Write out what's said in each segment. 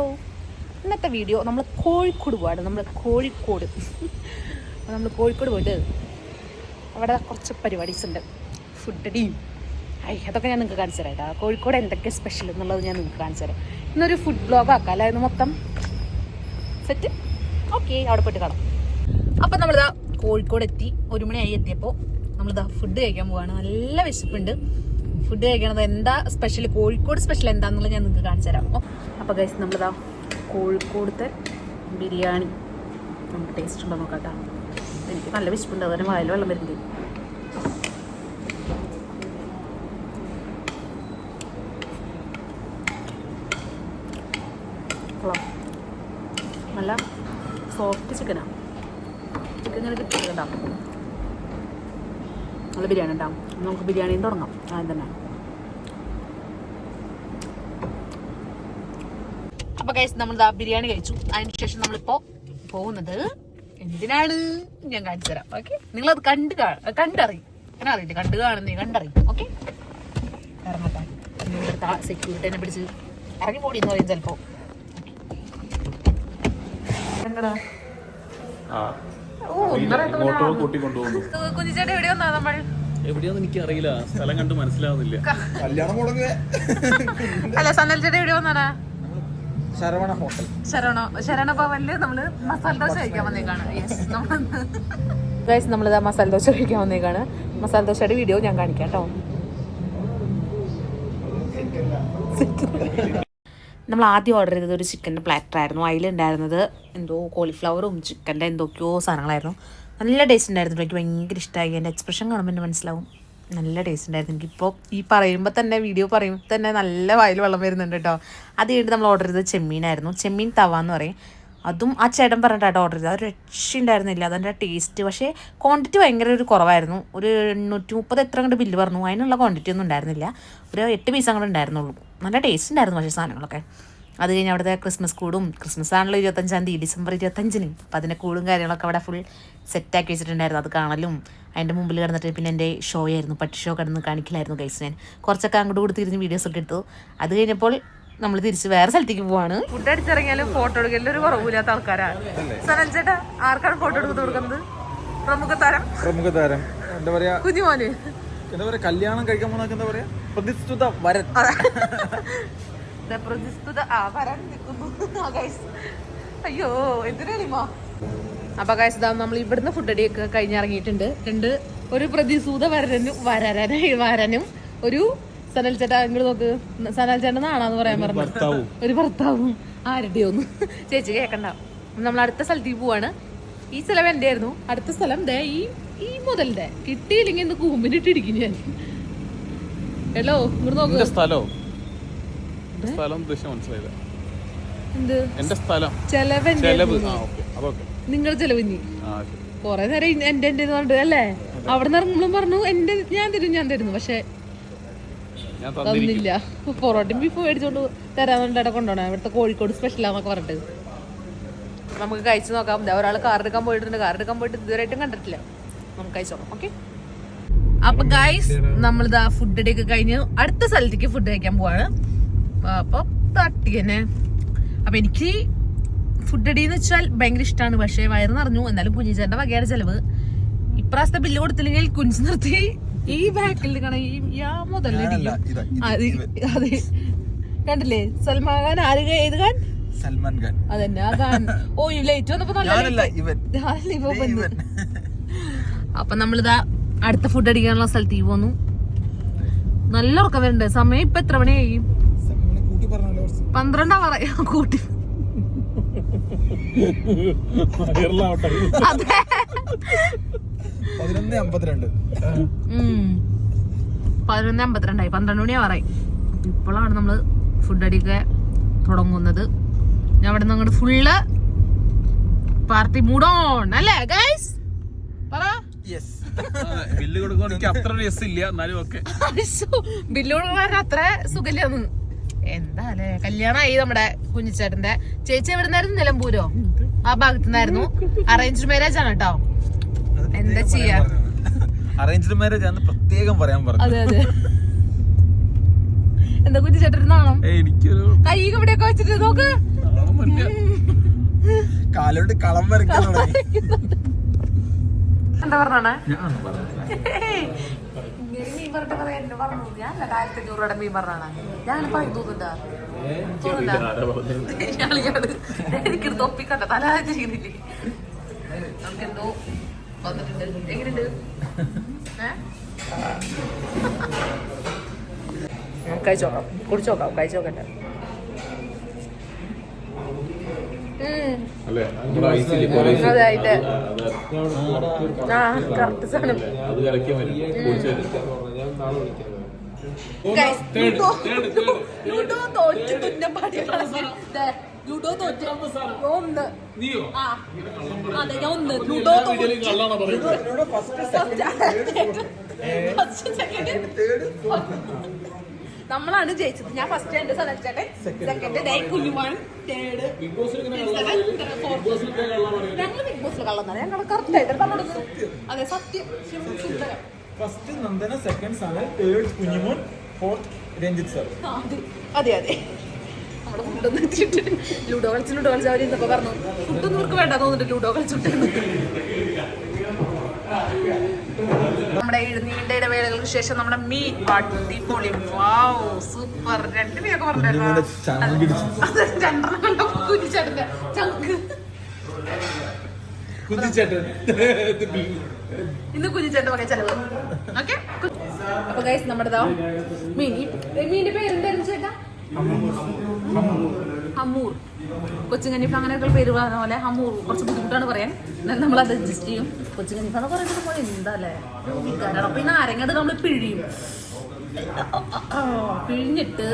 Hello. ഇന്നത്തെ video നമ്മൾ കോഴിക്കോട് പോവാണ്. നമ്മൾ കോഴിക്കോട്. നമ്മൾ കോഴിക്കോട് പോയിട്ട് അവിടെ കുറച്ച് പരിപാടീസ് ഉണ്ട്. ഫുഡ് അടിയും ഐ അതൊക്കെ ഞാൻ നിങ്ങൾക്ക് കാണിച്ചു തരാം കേട്ടോ. കോഴിക്കോട് എന്തൊക്കെ സ്പെഷ്യൽ എന്നുള്ളത് ഞാൻ നിങ്ങൾക്ക് കാണിച്ചു തരാം. ഇന്നൊരു ഫുഡ് ബ്ലോഗ് ആക്കാം അല്ലായിരുന്നു മൊത്തം സെറ്റ് ഓക്കെ അവിടെ പോയിട്ട് കാണാം. അപ്പം നമ്മളിതാ കോഴിക്കോട് എത്തി. ഒരു മണിയായി എത്തിയപ്പോൾ നമ്മളിതാ ഫുഡ് കഴിക്കാൻ പോവാണ്. നല്ല വിശപ്പുണ്ട്. ഫുഡ് കഴിക്കണത് എന്താ സ്പെഷ്യൽ കോഴിക്കോട് സ്പെഷ്യൽ എന്താണെന്നുള്ളത് ഞാൻ നിങ്ങൾക്ക് കാണിച്ചു തരാം. അപ്പോൾ ഗൈസ് നമ്മളിതാ കോഴിക്കോടത്തെ ബിരിയാണി. നമുക്ക് ടേസ്റ്റ് ഉണ്ടോ നോക്കാം എനിക്ക് നല്ല വിശപ്പുണ്ട് അതുപോലെ വായിൽ വെള്ളം വരുന്നത് നല്ല സോഫ്റ്റ് ചിക്കനാണ് ചിക്കൻ ഇങ്ങനെ കിട്ടിയിട്ടുണ്ടാവും നല്ല ബിരിയാണി ഉണ്ടാവും നമുക്ക് ബിരിയാണിയും തുടങ്ങാം. ആദ്യം തന്നെ. അപ്പൊ കഴിച്ച് നമ്മൾ ദാ ബിരിയാണി കഴിച്ചു. അതിനുശേഷം നമ്മളിപ്പോ പോകുന്നത് എന്തിനാണ്? ഞാൻ കാണിച്ചു തരാം. ഓക്കെ അത് കണ്ട് കണ്ടറിയും. അങ്ങനെ അറിയില്ല കണ്ടു കാണുന്നേ കണ്ടറിയും. ഓക്കെ ഇറങ്ങട്ടെ ഇവിടുത്തെ സെക്യൂരിറ്റിനെ പിടിച്ച് ഇറങ്ങി പോടി എന്ന് പറയും ചിലപ്പോ. കുഞ്ഞിച്ചേട്ടൻ എവിടെ വന്നാ നമ്മൾ എവിടെയാന്ന് എനിക്ക് അറിയില്ല സ്ഥലം കണ്ട് മനസ്സിലാവുന്നില്ല. അല്ല സന്നൽ ചേട്ടൻ എവിടെ വന്നാടാ ശരവണ ഹോട്ടൽ. ശരവണ ശരവണ ഭവനിൽ നമ്മൾ മസാല ദോശ കഴിക്കാൻ വന്നേക്കാണ്. യെസ് ഗൈസ് നമ്മളിതാ മസാല ദോശ കഴിക്കാൻ വന്നേക്കാണ്. മസാല ദോശയുടെ വീഡിയോ ഞാൻ കാണിക്കാം കേട്ടോ. നമ്മൾ ആദ്യം ഓർഡർ ചെയ്തത് ഒരു ചിക്കന്റെ പ്ലാറ്റർ ആയിരുന്നു. അതിലുണ്ടായിരുന്നത് എന്തോ കോളിഫ്ലവറും ചിക്കന്റെ എന്തൊക്കെയോ സാധനങ്ങളായിരുന്നു. നല്ല ടേസ്റ്റ് ഉണ്ടായിരുന്നു. എനിക്ക് ഭയങ്കര ഇഷ്ടമായി എന്റെ എക്സ്പ്രഷൻ കാണുമ്പോൾ എന്റെ മനസ്സിലാവും. നല്ല ടേസ്റ്റ് ഉണ്ടായിരുന്നു. എനിക്കിപ്പോൾ ഈ പറയുമ്പോൾ തന്നെ വീഡിയോ പറയുമ്പോൾ തന്നെ നല്ല വായിൽ വെള്ളം വരുന്നുണ്ട് കേട്ടോ അത് കഴിഞ്ഞിട്ട് നമ്മൾ ഓർഡർ ചെയ്തത് ചെമ്മീനായിരുന്നു ചെമ്മീൻ തവ എന്ന് പറയും. അതും ആ ചേട്ടൻ പറഞ്ഞിട്ടാണ് ഓർഡർ ചെയ്തത്. അത് രക്ഷയുണ്ടായിരുന്നില്ല അതിന്റെ ടേസ്റ്റ് പക്ഷേ ക്വാണ്ടിറ്റി ഭയങ്കര ഒരു കുറവായിരുന്നു. ഒരു എണ്ണൂറ്റി മുപ്പത് എത്ര കണ്ട് ബില്ല് പറഞ്ഞു. അതിനുള്ള ക്വാണ്ടിറ്റി ഒന്നും ഉണ്ടായിരുന്നില്ല. ഒരു എട്ട് പീസ് അങ്ങോട്ട് ഉണ്ടായിരുന്നുള്ളൂ. നല്ല ടേസ്റ്റ് ഉണ്ടായിരുന്നു പക്ഷേ സാധനങ്ങളൊക്കെ. അത് കഴിഞ്ഞ് അവിടുത്തെ ക്രിസ്മസ് കൂടും. ക്രിസ്മസ് ആണല്ലോ ഇരുപത്തഞ്ചാം തീയതി ഡിസംബർ ഇരുപത്തഞ്ചിന്. അപ്പം അതിന്റെ കൂടും കാര്യങ്ങളൊക്കെ അവിടെ ഫുൾ സെറ്റാക്കി വെച്ചിട്ടുണ്ടായിരുന്നു. അത് കാണലും. അതിന്റെ മുമ്പിൽ കിടന്നിട്ട് പിന്നെ എന്റെ ഷോ ആയിരുന്നു. പട്ടി ഷോ കിടന്ന് കാണിക്കലായിരുന്നു ഗൈസ് ഞാൻ. കുറച്ചൊക്കെ അങ്ങോട്ട് കൂടി തിരിഞ്ഞ് വീഡിയോസ് ഒക്കെ എടുത്തു. അത് കഴിഞ്ഞപ്പോൾ നമ്മൾ തിരിച്ച് വേറെ സ്ഥലത്തേക്ക് പോവാണ്. ഫുഡ് അടിച്ചിറങ്ങിയാലും ഫോട്ടോ എടുക്കലും ഒരു കുറവില്ലാത്ത ആൾക്കാരാണ്. സനൽ ചേട്ടാ ആർക്കാണ് ഫോട്ടോ എടുത്ത് കൊടുക്കുന്നത്? പ്രമുഖ താരം. പ്രമുഖ താരം. എന്താ പറയാ? കുഞ്ഞുമോന്. എന്താ പറയാ? കല്യാണം കഴിക്കാൻ പോകുന്ന എന്താ പറയാ? പ്രതിഷ്ഠിത വരൻ. പ്രതിസ്തുത ആ വരാൻ നിൽക്കുന്നു. അയ്യോ എന്തിനാണിമോ അപ്പൊ കാശ് നമ്മൾ ഇവിടുന്ന് ഫുഡ് അടിയൊക്കെ കഴിഞ്ഞിറങ്ങിയിട്ടുണ്ട്. രണ്ട് ഒരു പ്രതിസൂത വരനും വരനായി വരനും ഒരു സനൽ ചേട്ടാ ഇങ്ങോട്ട് നോക്ക്. സനൽ ചേട്ടൻ ആണാന്ന് പറയാൻ പറഞ്ഞു. ഒരു ഭർത്താവും. ആരുടെയൊന്നും ചേച്ചി കേക്കണ്ട. നമ്മൾ അടുത്ത സ്ഥലത്തേക്ക് പോവാണ്. ഈ സ്ഥലം എന്റെ ആയിരുന്നു അടുത്ത സ്ഥലം ദേ ഈ ഈ മുതലിന്റെ കിട്ടിയില്ലെങ്കിൽ ഇന്ന് കൂമ്പിനിട്ട് ഇടിക്കും ഞാൻ. ഹലോ ഇങ്ങോട്ട് നോക്ക്. സ്ഥലോ? സ്ഥലം ഉദ്ദേശം എന്റെ സ്ഥലം. ചെലവ്. നിങ്ങൾ ശരി. കൊറേ നേരം എന്റെ എന്റെ പറഞ്ഞിട്ട് അല്ലേ? അവിടെ നിന്ന് ഇറങ്ങുമ്പോഴും പറഞ്ഞു എന്റെ ഞാൻ തരും ഞാൻ തരുന്നു. പക്ഷെ തന്നില്ല. പൊറോട്ടയും ബീഫ് മേടിച്ചോണ്ട് തരാന്നുണ്ട് കൊണ്ടോണ ഇവിടുത്തെ കോഴിക്കോട് സ്പെഷ്യലാന്നൊക്കെ പറഞ്ഞിട്ട്. നമുക്ക് കഴിച്ചു നോക്കാം. ഒരാൾ കാർ എടുക്കാൻ പോയിട്ടുണ്ട്. കാർ എടുക്കാൻ പോയിട്ട് ഇതുവരെയായിട്ടും കണ്ടിട്ടില്ല. നമുക്ക് കഴിച്ചു നോക്കാം ഓക്കെ? അപ്പൊ ഗൈസ് നമ്മളിതാ ഫുഡ് ഇടയൊക്കെ കഴിഞ്ഞ് അടുത്ത സ്ഥലത്തേക്ക് ഫുഡ് കഴിക്കാൻ പോവാണ്. അപ്പൊ തട്ടി തന്നെ. അപ്പൊ എനിക്ക് ഫുഡ് അടി എന്ന് വെച്ചാൽ ഭയങ്കര ഇഷ്ടമാണ് പക്ഷേ വയറ് നിറഞ്ഞു. എന്നാലും കുഞ്ഞിച്ചേന്റെ വകയുടെ ചിലവ്. ഇപ്രാവശ്യത്തെ ബില്ല് കൊടുത്തില്ലെങ്കിൽ കുഞ്ചു നിർത്തി. ഈ ബാക്കിൽ അതെ കണ്ടില്ലേ? സൽമാൻ ഖാൻ ആര് ഏത് ഖാൻ? സൽമാൻ ഖാൻ. അതന്നെ ആ ഖാൻ ഓ ഈ ലൈറ്റ് വന്നപ്പോ നല്ല അപ്പൊ നമ്മളിതാ അടുത്ത ഫുഡ് അടിക്കാനുള്ള സ്ഥലത്തേക്ക് പോന്നു. നല്ല ഉറക്കം വരുന്നുണ്ട്. സമയം ഇപ്പൊ എത്ര മണിയായി സൽമാനെ കൂട്ടി പറഞ്ഞല്ലോ കുറച്ച്. പന്ത്രണ്ടാ പറയാ കൂട്ടി. പതിനൊന്ന് അമ്പത്തിരണ്ട്. ഉം. പതിനൊന്ന് അമ്പത്തിരണ്ടായി. പന്ത്രണ്ട് മണിയാ പറയും ഇപ്പോഴാണ് നമ്മൾ ഫുഡ് അടിയൊക്കെ തുടങ്ങുന്നത്. ഞാൻ അവിടെ നിന്ന് അങ്ങോട്ട് ഫുള്ള് പാർട്ടി മൂടോൺ അല്ലേ ഗൈസ് പറ. യെസ് ആ, ബില്ല് കൊടുക്കാൻ എനിക്ക് അത്ര ഇല്ല എന്നാലും ഓക്കെ ബില്ല് കൊടുക്കാൻ അത്ര സുഖമില്ലെന്ന് എന്താ അല്ലേ കല്യാണമായി നമ്മുടെ കുഞ്ഞിച്ചേട്ടന്റെ ചേച്ചി എവിടുന്നായിരുന്നു നിലമ്പൂരോ? ആ ഭാഗത്തു നിന്നായിരുന്നു അറേഞ്ച്ഡ് മാരേജ് ആണ് കേട്ടോ. എന്താ ചെയ്യാ? അറേഞ്ച്ഡ് മാരേജ് ആണ് പ്രത്യേകം പറയാൻ പറഞ്ഞു. അതെ അതെ. എന്താ കുഞ്ഞിച്ചേട്ടനാണോ എനിക്കൊരു കൈ ഇവിടെയൊക്കെ വെച്ചിട്ട് നോക്ക്. കാലോട്ട് കളം വരയ്ക്കാൻ തുടങ്ങി. എന്താ പറഞ്ഞാണ്? ഞാൻ കുടിച്ചോക്കാം മീൻ പറഞ്ഞു ഞാൻ രണ്ടായിരത്തി അഞ്ഞൂറ് രൂപയുടെ മീൻ പറഞ്ഞാണ് ഞാൻ പറയും തോന്നുന്നുണ്ടാ തോന്നുന്നുണ്ടാ എനിക്കൊരു തൊപ്പിക്കണ്ട തല ചെയ്യുന്നില്ലേ? നമുക്കെന്തോ വന്നിട്ടുണ്ട്. എങ്ങനെയുണ്ട്? ഏ? നമുക്ക് കഴിച്ചു നോക്കാം. കുടിച്ചു നോക്കാം കഴിച്ചു നോക്കട്ടെ ഉം. അല്ലേ? നമ്മുടെ ഐസിൽ അതെ ആ കറക്റ്റ് സാധനം. അത് കുടിച്ചു Guys, ലുഡോ തോറ്റ് ലുഡോ തോറ്റ് ഒന്ന് നീയോ? ആ. അതെ ഞാൻ ഒന്ന് ലുഡോ തോറ്റ് ഫസ്റ്റ് സെക്കൻഡ് നമ്മളാണ് ജയിച്ചത്. ഞാൻ ഫസ്റ്റ് എന്റെ സനച്ചേട്ടൻ സെക്കൻഡ് ഡേ കുഞ്ഞുമാണ് തേർഡ് ബിഗ് ബോസിൽ. ബിഗ് ബോസിൽ ഇങ്ങനെ കള്ളം പറയില്ല. ഞങ്ങൾ ബിഗ് ബോസിൽ കള്ളന്നാണ് ഞങ്ങൾ കറക്റ്റ് ആയിട്ട് പറഞ്ഞു അതെ സത്യം. സുന്ദരം. ഫസ്റ്റ് നന്ദന സെക്കൻഡ് ആണ് third Kunjimon fourth Ranjith sir അതെ അതെ അതെ. നമ്മുടെ ഫുഡൊന്നും എത്തിയിട്ടിട്ട് ലൂഡോ കളിച്ച് ലൂഡോ കളിച്ച് അവർ പറഞ്ഞു. ഫുഡൊന്നും ഇവർക്ക് വേണ്ട തോന്നിട്ട് ലൂഡോ കളിച്ചിട്ട്. നമ്മുടെ നീണ്ട ഇടവേളകൾക്ക് ശേഷം നമ്മുടെ മീൻ അടിപൊളി. വാവ്. സൂപ്പർ. രണ്ടുപേരൊക്കെ ചങ്ക് ഇടിച്ചു. പറഞ്ഞിട്ടുണ്ടോ കുഞ്ഞിച്ചേട്ടന്റെ ചങ്ക്. കുതിച്ചേട്ടൻ ഇന്ന് കുഞ്ഞിച്ചേട്ടൻ വക ചെലവ്. ഓക്കെ? അപ്പൊ ഗൈസ് നമ്മുടെ ദാ മീൻ. മീനിന്റെ പേര് എന്തായിരുന്നു ചേട്ടാ? ഹമ്മൂർ കൊച്ചുകന്നിഫ് അങ്ങനെയൊക്കെ പേര് പറഞ്ഞ പോലെ മൂ കുറച്ച് ബുദ്ധിമുട്ടാണ് പറയാൻ. എന്നാലും നമ്മൾ അത് അഡ്ജസ്റ്റ് ചെയ്യും. കൊച്ചുകന്നിഫ് എന്ന് പറയുന്നത് പോലെ എന്താ അല്ലേ പിന്നെ നാരങ്ങട് നമ്മൾ പിഴിയും. പിഴിഞ്ഞിട്ട്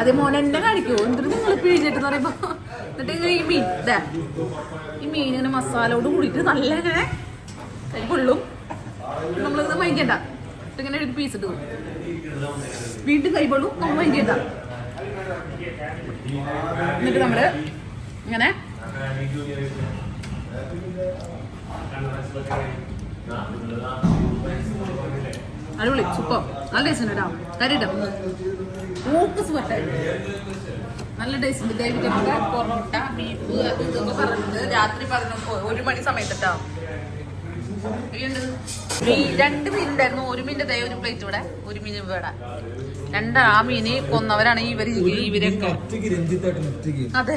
അതേ മോനെ എന്നെ കാണിക്കൂ. എന്തിനു നിങ്ങൾ പിഴിഞ്ഞിട്ട് എന്ന് പറയുമ്പോ? എന്നിട്ട് ഈ മീൻ ഇതാ ഈ മീൻ ഇങ്ങനെ മസാലയോട് കൂടിയിട്ട് നല്ല ഇങ്ങനെ കൊള്ളും നമ്മളിത് വാങ്ങിക്കണ്ട ഇങ്ങനെ ഒരു പീസ് ഇട്ടു വീണ്ടും കൈകൊള്ളും നമ്മൾ ചെയ്യണ്ട. എന്നിട്ട് നമ്മൾ ഇങ്ങനെ അടിപൊളി സൂപ്പർ നല്ല ടേസ്റ്റ് ഉണ്ട് കേട്ടോ. കരിട്ടോ ഫോക്കസ് നല്ല ടേസ്റ്റ് ഉണ്ട്. പൊറോട്ട ബീഫ് അത് ഇതൊക്കെ പറഞ്ഞിട്ട് രാത്രി പതിനൊന്ന് ഒരു മണി സമയത്തിട്ടോ രണ്ട് മീൻ ഉണ്ടായിരുന്നു. ഒരു മീനിന്റെ ദയ ഒരു പ്ലേറ്റ് ഇവിടെ ഒരു മീൻ ഇവിടെ. രണ്ട് ആ മീന് കൊന്നവരാണ് ഇവർ. ഇവരൊക്കെ അതെ.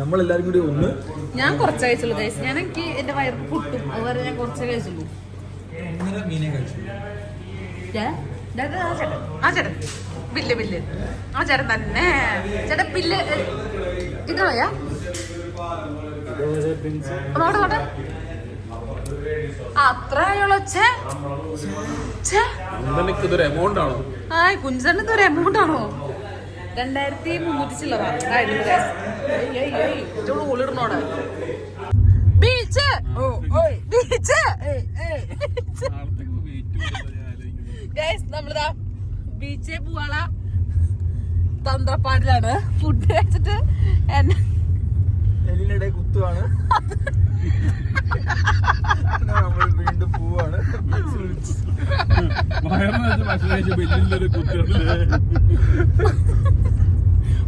നമ്മളെല്ലാരും കൂടി ഒന്ന് ഞാൻ കുറച്ച് കഴിച്ചുള്ളൂ കഴിച്ചു ഞാൻ എനിക്ക് എന്റെ വയറ് പൊട്ടും. അതുവരെ ഞാൻ കുറച്ചേ കഴിച്ചുള്ളൂ. ആ ചേട്ടൻ. ആ ചേട്ടൻ. ബില്ല് ബില്ല് ആ ചേട്ടൻ തന്നെ. ചേട്ടൻ ബില്ല് ഇതായാ നോട്ടെ നോട്ടെ അത്ര ആയുള്ളൂ ഛേ. ഛേ നിനക്ക് ഇതൊരു എമൗണ്ട് ആണോ? ആയ് കുഞ്ചേട്ടൻ ഒരു എമൗണ്ട് ആണോ രണ്ടായിരത്തി മുന്നൂറ്റി ചില്ലറ ഓളിടണോടെ. ബീച്ച്. ബീച്ച്. നമ്മളിതാ ബീച്ചേ പോവാള തന്ത്രപ്പാടിലാണ്. ഫുഡ് കഴിച്ചിട്ട് എന്നെ കുത്തുവാണ്. നമ്മൾ വീണ്ടും പോവാണ്.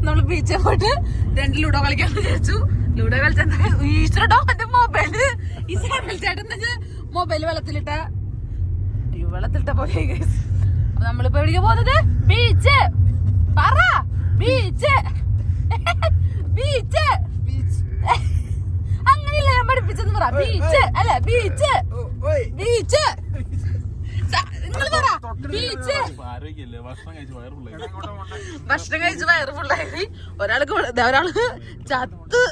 നമ്മൾ ബീച്ചിൽ പോയിട്ട് രണ്ട് ലൂഡോ കളിക്കാൻ വിചാരിച്ചു. ലൂഡോ കളിച്ചാൽ ഈശ്വരട്ടോ എന്റെ മൊബൈൽ. ഈ സാധനം ചേട്ടൻ മൊബൈൽ വെള്ളത്തിലിട്ട വെള്ളത്തിലിട്ട പോലെ. അപ്പൊ നമ്മളിപ്പോ എവിടെ പോകുന്നത്? ബീച്ച് പറ. ബീച്ച് ബീച്ച് ഞാൻ പഠിപ്പിച്ചെന്ന് പറ. ബീച്ച് അല്ല? ബീച്ച് ബീച്ച് നിങ്ങൾ പറ. ബീച്ച് ആരോഗ്യല്ലേ? ഭക്ഷണം കഴിച്ച് വയറ് ഫുള്ളായി ഒരാൾക്ക് ഒരാൾ ചത്ത്.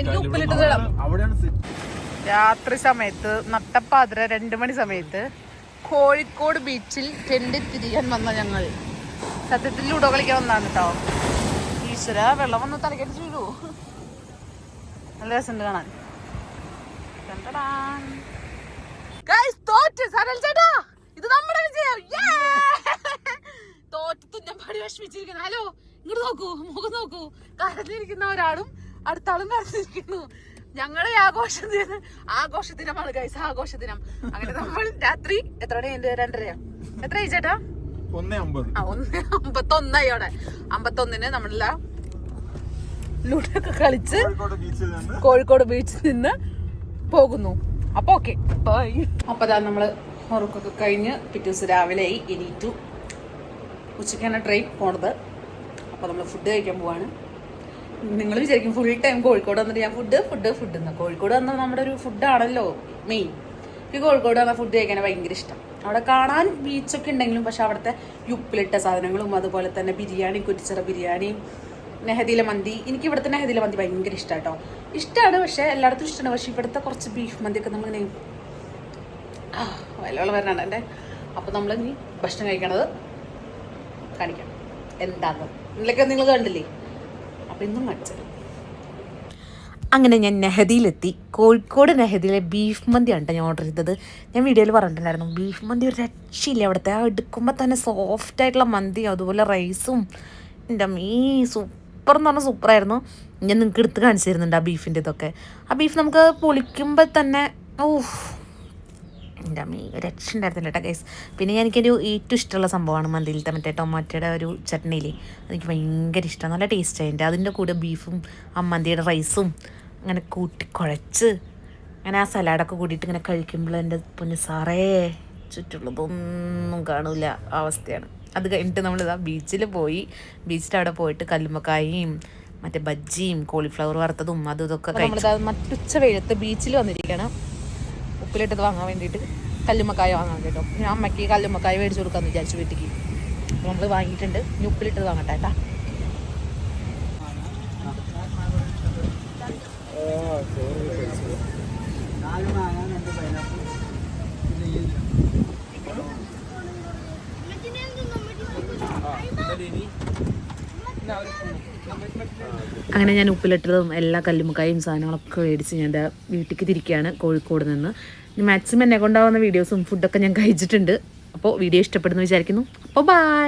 എനിക്ക് ഉപ്പിലിട്ട് തരാം. രാത്രി സമയത്ത് നട്ടപ്പാതിര രണ്ടു മണി സമയത്ത് കോഴിക്കോട് ബീച്ചിൽ ടെന്റ് തിരിയാൻ വന്ന ഞങ്ങൾ. സത്യത്തിൽ ലൂഡോ കളിക്കാൻ വന്നാണ് കേട്ടോ ഈശ്വര വെള്ളം വന്ന് തലക്കടിച്ച് വീഴൂ. നല്ല രസമുണ്ട് കാണാൻ. ചേട്ടാ. ഇത് ഹലോ ഇങ്ങോട്ട് നോക്കൂ മുഖം നോക്കൂ. കരഞ്ഞിരിക്കുന്ന ഒരാളും അടുത്ത ആളും കരഞ്ഞിരിക്കുന്നു. ഞങ്ങളുടെ ഈ ആഘോഷ ദിനം ആഘോഷ ദിനമാണ് ഗൈസ് ആഘോഷ ദിനം. അങ്ങനെ നമ്മൾ രാത്രി എത്ര മണി എന്റെ എത്രയായി ചേട്ടാ? ഒന്നേ അമ്പത്. ആ ഒന്ന് അമ്പത്തൊന്നായി അവിടെ അമ്പത്തൊന്നിന് നമ്മളെല്ലാ ലുഡൊക്കെ കളിച്ച് കോഴിക്കോട് ബീച്ചിൽ നിന്ന് പോകുന്നു. അപ്പൊ ഓക്കെ. അപ്പൊ അതാ നമ്മൾ ഉറക്കൊക്കെ കഴിഞ്ഞ് പിറ്റേ ദിവസം രാവിലെ ആയി എണീറ്റു. ഉച്ചയ്ക്കാണ് ട്രെയിൻ പോണത്. അപ്പോൾ നമ്മൾ ഫുഡ് കഴിക്കാൻ പോവാണ്. നിങ്ങൾ വിചാരിക്കും ഫുൾ ടൈം കോഴിക്കോട് വന്നിട്ട് ഞാൻ ഫുഡ് ഫുഡ് ഫുഡ് എന്ന് കോഴിക്കോട് വന്നാൽ നമ്മുടെ ഒരു ഫുഡാണല്ലോ മെയിൻ എനിക്ക് കോഴിക്കോട് വന്ന ഫുഡ് കഴിക്കാൻ ഭയങ്കര ഇഷ്ടം. അവിടെ കാണാൻ ബീച്ചൊക്കെ ഉണ്ടെങ്കിലും പക്ഷെ അവിടുത്തെ ഉപ്പിലിട്ട സാധനങ്ങളും അതുപോലെ തന്നെ ബിരിയാണി കുറ്റിച്ചിറ ബിരിയാണി നെഹദീല മന്തി. എനിക്ക് ഇവിടുത്തെ നെഹദീല മന്തി ഭയങ്കര ഇഷ്ടമാണ് കേട്ടോ ഇഷ്ടമാണ് പക്ഷേ എല്ലായിടത്തും ഇഷ്ടമാണ് പക്ഷേ ഇവിടുത്തെ കുറച്ച് ബീഫ് മന്തിയൊക്കെ നമ്മളിങ്ങനെ വില വരണം എന്റെ. അപ്പോൾ നമ്മൾ ഇനി ഭക്ഷണം കഴിക്കണത് കാണിക്കാം. എന്താണെന്ന് ഇതിലൊക്കെ നിങ്ങൾ കണ്ടില്ലേ? അപ്പം ഇന്നും കാണിച്ചത് അങ്ങനെ ഞാൻ നെഹദിയിലെത്തി. കോഴിക്കോട് നെഹദിയിലെ ബീഫ് മന്തിയാണ് ഞാൻ ഓർഡർ ചെയ്തത്. ഞാൻ വീഡിയോയിൽ പറഞ്ഞിട്ടുണ്ടായിരുന്നു. ബീഫ് മന്തി ഒരു രക്ഷയില്ല അവിടുത്തെ. ആ എടുക്കുമ്പോൾ തന്നെ സോഫ്റ്റ് ആയിട്ടുള്ള മന്തി അതുപോലെ റൈസും എന്റെ മീ സൂപ്പർ എന്ന് പറഞ്ഞാൽ സൂപ്പറായിരുന്നു ഞാൻ നിങ്ങൾക്ക് എടുത്ത് കാണിച്ചു തരുന്നുണ്ട് ആ ബീഫിന്റെ ഇതൊക്കെ. ആ ബീഫ് നമുക്ക് പൊളിക്കുമ്പോൾ തന്നെ ഓഹ് എന്റെ അമ്മ രക്ഷ ഉണ്ടായിരുന്നില്ല കേട്ടോ ഗൈസ് പിന്നെ എനിക്കൊരു ഏറ്റവും ഇഷ്ടമുള്ള സംഭവമാണ് മന്തിയിലത്തെ മറ്റേ ടൊമാറ്റോയുടെ ഒരു ചട്നിയിൽ എനിക്ക് ഭയങ്കര ഇഷ്ടമാണ് നല്ല ടേസ്റ്റ് അതിന്റെ. അതിന്റെ കൂടെ ബീഫും ആ മന്തിയുടെ റൈസും അങ്ങനെ കൂട്ടി കുഴച്ച് അങ്ങനെ ആ സലാഡൊക്കെ കൂടിയിട്ട് ഇങ്ങനെ കഴിക്കുമ്പോൾ എന്റെ പൊന്നു സാറേ ചുറ്റുള്ളതൊന്നും കാണില്ല അവസ്ഥയാണ്. അത് കഴിഞ്ഞിട്ട് നമ്മളിതാ ബീച്ചിൽ പോയി. ബീച്ചിന്റെ അവിടെ പോയിട്ട് കല്ലുമ്മക്കായും മറ്റേ ബജ്ജിയും കോളിഫ്ലവർ വറുത്തതും അതും ഇതൊക്കെ നമ്മളിതാ മറ്റുച്ച വെയിലത്ത് ബീച്ചിൽ വന്നിരിക്കണം ഉപ്പിലിട്ടത് വാങ്ങാൻ വേണ്ടിയിട്ട് കല്ലുമ്മക്കായ വാങ്ങാൻ കേട്ടോ. ഞാൻ അമ്മയ്ക്ക് കല്ലുമ്മക്കായ മേടിച്ചു കൊടുക്കാമെന്ന് വിചാരിച്ചു വീട്ടിലേക്ക് നമ്മൾ വാങ്ങിയിട്ടുണ്ട്. ഇനി ഉപ്പിലിട്ടത് വാങ്ങട്ടെ കേട്ടാ അങ്ങനെ ഞാൻ ഉപ്പിലിട്ടതും എല്ലാ കല്ലുമുക്കായും സാധനങ്ങളൊക്കെ മേടിച്ച് ഞാൻ എന്റെ വീട്ടിലേക്ക് തിരിക്കുകയാണ് കോഴിക്കോട് നിന്ന്. മാക്സിമം എന്നെ കൊണ്ടാവുന്ന വീഡിയോസും ഫുഡൊക്കെ ഞാൻ കഴിച്ചിട്ടുണ്ട്. അപ്പോൾ വീഡിയോ ഇഷ്ടപ്പെടുന്നു വിചാരിക്കുന്നു. അപ്പോൾ ബൈ